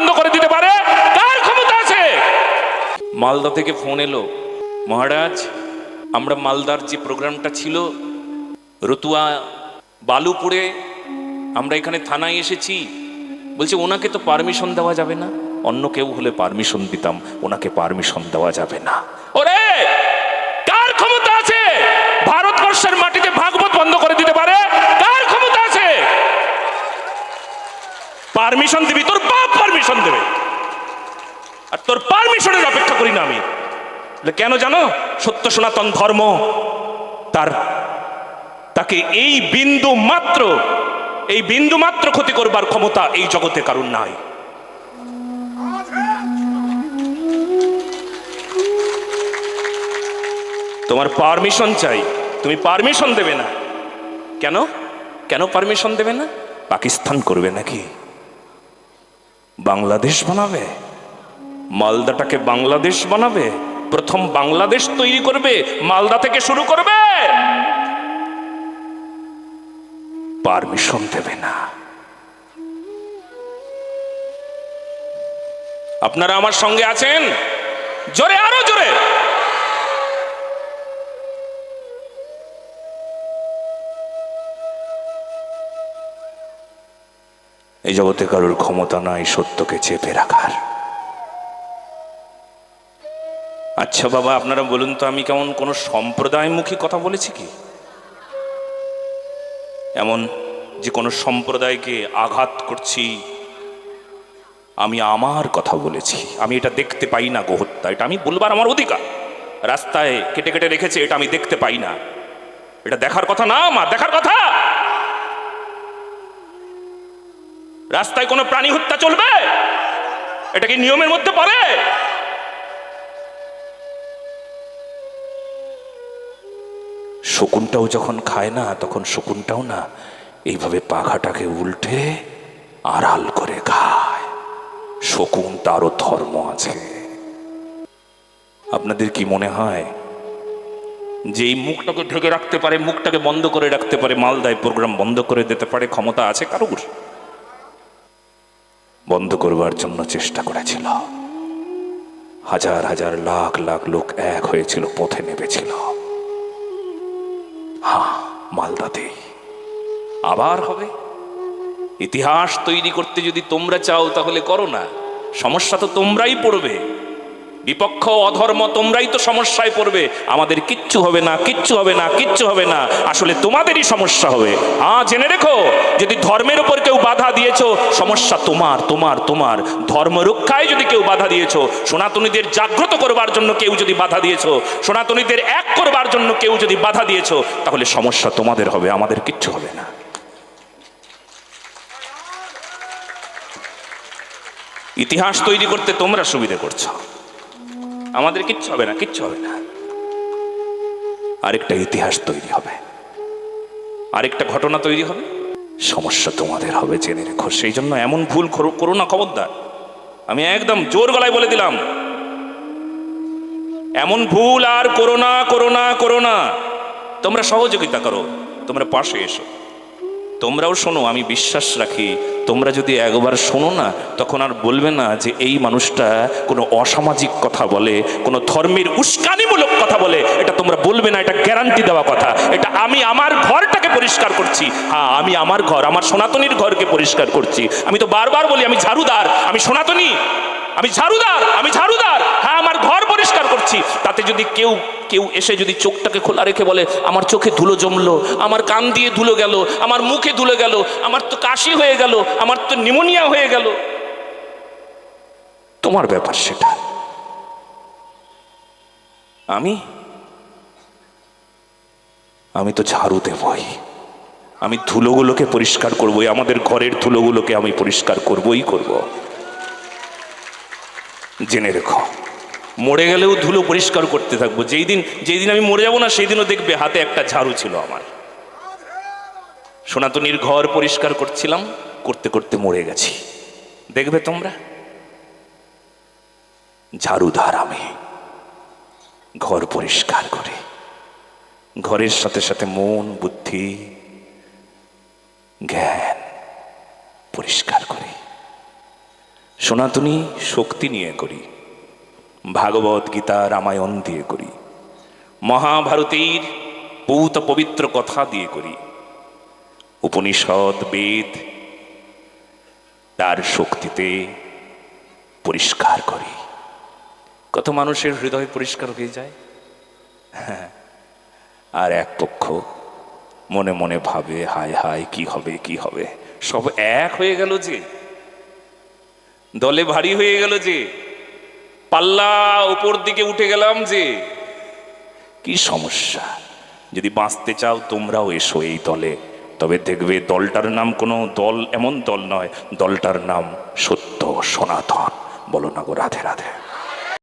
বন্ধ করে দিতে পারে কার ক্ষমতা আছে। মালদা থেকে ফোন এলো, মহারাজ, আমরা মালদার যে প্রোগ্রামটা ছিল, রতুয়া বালুপুরে, আমরা এখানে থানায় এসেছি। বলছে, ওনাকে তো পারমিশন দেওয়া যাবে না। অন্য কেউ হলে পারমিশন দিতাম, ওনাকে পারমিশন দেওয়া যাবে না। ওরে, কার ক্ষমতা আছে? ভারতবর্ষের মাটিতে ভাগবত বন্ধ করে দিতে পারে কার ক্ষমতা আছে পারমিশন দিবি, তোর বাপ পারমিশন দেবে। আর তোর পারমিশনের অপেক্ষা করি না আমি। কেন জানো? সত্য সনাতন ধর্ম, তার, তাকে এই বিন্দু মাত্র, এই বিন্দু মাত্র ক্ষতি করবার ক্ষমতা এই জগতে কারণ নাই। তোমার পারমিশন চাই, তুমি পারমিশন দেবে না। কেন? কেন পারমিশন দেবে না? পাকিস্তান করবে নাকি? বাংলাদেশ বানাবে। মালদাটাকে বাংলাদেশ বানাবে। প্রথম বাংলাদেশ তৈরি করবে, মালদা থেকে শুরু করবে। পারমিশন দেবে না। আপনারা আমার সঙ্গে আছেন? জোরে, আরও জোরে। এই জগতে কারোর ক্ষমতা নাই, সত্যকে চেপে রাখার। আচ্ছা বাবা, আপনারা বলুন তো, আমি কেমন কোনো সম্প্রদায়মুখী কথা বলেছি কি? এমন যে কোনো সম্প্রদায়কে আঘাত করছি, আমি আমার কথা বলেছি। আমি এটা দেখতে পাই না গোহত্যা এটা আমি বলবার আমার অধিকার। রাস্তায় কেটে কেটে রেখেছে, এটা আমি দেখতে পাই না। এটা দেখার কথা না আমার দেখার কথা! রাস্তায় কোনো প্রাণী হত্যা চলবে? এটা কি নিয়মের মধ্যে পড়ে? শকুনটাও যখন খায় না, তখন শকুনটাও না, এইভাবে পাখাটাকে উল্টে আড়াল করে খায়। শকুন তারও ধর্ম আছে। আপনাদের কি মনে হয় যে এই মুখটাকে ঢেকে রাখতে পারে, মুখটাকে বন্ধ করে রাখতে পারে, মালদায় প্রোগ্রাম বন্ধ করে দিতে পারে, ক্ষমতা আছে কারুর? বন্ধ করবার জন্য চেষ্টা করেছিল। হাজার হাজার লাখ লাখ লোক এক হয়েছিল, পথে নেমেছিল। হ্যাঁ মালদাতেই। আবার হবে। ইতিহাস তৈরি করতে যদি তোমরা চাও তাহলে করো না। সমস্যা তো তোমরাই পড়বে। বিপক্ষ অধর্ম তোমরাই তো সমস্যায় পড়বে। আমাদের কিচ্ছু হবে না, কিচ্ছু হবে না, কিচ্ছু হবে না। আসলে তোমাদেরই সমস্যা হবে। আ, জেনে রেখো, যদি ধর্মের উপর কেউ বাধা দিয়েছ, সমস্যা তোমার তোমার তোমার। ধর্ম রক্ষায় যদি কেউ বাধা দিয়েছ, সনাতনীদের জাগ্রত করবার জন্য কেউ যদি বাধা দিয়েছ, সনাতনীদের এক করবার জন্য কেউ যদি বাধা দিয়েছ, তাহলে সমস্যা তোমাদের হবে, আমাদের কিচ্ছু হবে না। ইতিহাস তৈরি করতে তোমরা সুবিধে করছ। আমাদের কিচ্ছু হবে না, কিচ্ছু হবে না। আরেকটা ইতিহাস তৈরি হবে। আরেকটা ঘটনা তৈরি হবে। সমস্যা তোমাদের হবে জেনে রেখো। সেই জন্য এমন ভুল করো- না, খবরদার। আমি একদম জোর গলায় বলে দিলাম। এমন ভুল আর করো না করো না করো না। তোমরা সহযোগিতা করো। তোমরা পাশে এসো। তোমরাও শোনো, আমি বিশ্বাস রাখি, তোমরা যদি একবার শোনো না, তখন আর বলবে না যে এই মানুষটা কোনো অসামাজিক কথা বলে, কোনো ধর্মের উস্কানিমূলক কথা বলে, এটা তোমরা বলবে না, এটা গ্যারান্টি দেওয়া কথা, এটা আমি আমার ঘরটাকে পরিষ্কার করছি। হ্যাঁ আমি আমার ঘর, আমার সনাতনীর ঘরকে পরিষ্কার করছি। আমি তো বারবার বলি, আমি ঝাড়ুদার, আমি সনাতনী। আমি ঝাড়ুদার আমি ঝাড়ুদার। হ্যাঁ আমার ঘর পরিষ্কার করছি। তাতে যদি কেউ কেউ এসে যদি চোখটাকে খোলা রেখে বলে, আমার চোখে ধুলো জমলো, আমার কান দিয়ে ধুলো গেল, আমার মুখে ধুলো গেল, আমার তো কাশি হয়ে গেল, আমার তো নিমোনিয়া হয়ে গেল। তোমার ব্যাপার সেটা। আমি? আমি তো ঝাড়ু দেবই। আমি ধুলোগুলোকে পরিষ্কার করবই, আমাদের ঘরের ধুলোগুলোকে আমি পরিষ্কার করবই করব। জেনে রেখো। মরে গেলেও ধুলো পরিষ্কার করতে থাকব। যেই দিন যেই দিন আমি মরে যাব না, সেই দিনও দেখবে হাতে একটা ঝাড়ু ছিল আমার। সনাতনীর ঘর পরিষ্কার করছিলাম, করতে করতে মরে গেছি। দেখবে তোমরা? ঝাড়ুধার আমি। ঘর পরিষ্কার করে। ঘরের সাথে সাথে মন, বুদ্ধি, জ্ঞান পরিষ্কার করি। সনাতনী শক্তি নিয়ে করি, ভাগবত গীতা রামায়ণ দিয়ে করি, মহাভারতের পৌত পবিত্র কথা দিয়ে করি, উপনিষদ, বেদ তার শক্তিতে পরিষ্কার করি। কত মানুষের হৃদয় পরিষ্কার হয়ে যায়? হ্যাঁ। আর এক পক্ষ মনে মনে ভাবে, হায় হায়, কি হবে কি হবে? সব এক হয়ে গেল যে দলে ভারী হয়ে গেল যে। পাল্লা উপর দিকে উঠে গেলাম যে, কি সমস্যা? যদি বাঁচতে চাও তোমরাও এসো এই দলে। তবে দেখবে দলটার নাম কোনো দল এমন দল নয়, দলটার নাম সত্য সনাতন। বলো না গো, রাধে রাধে।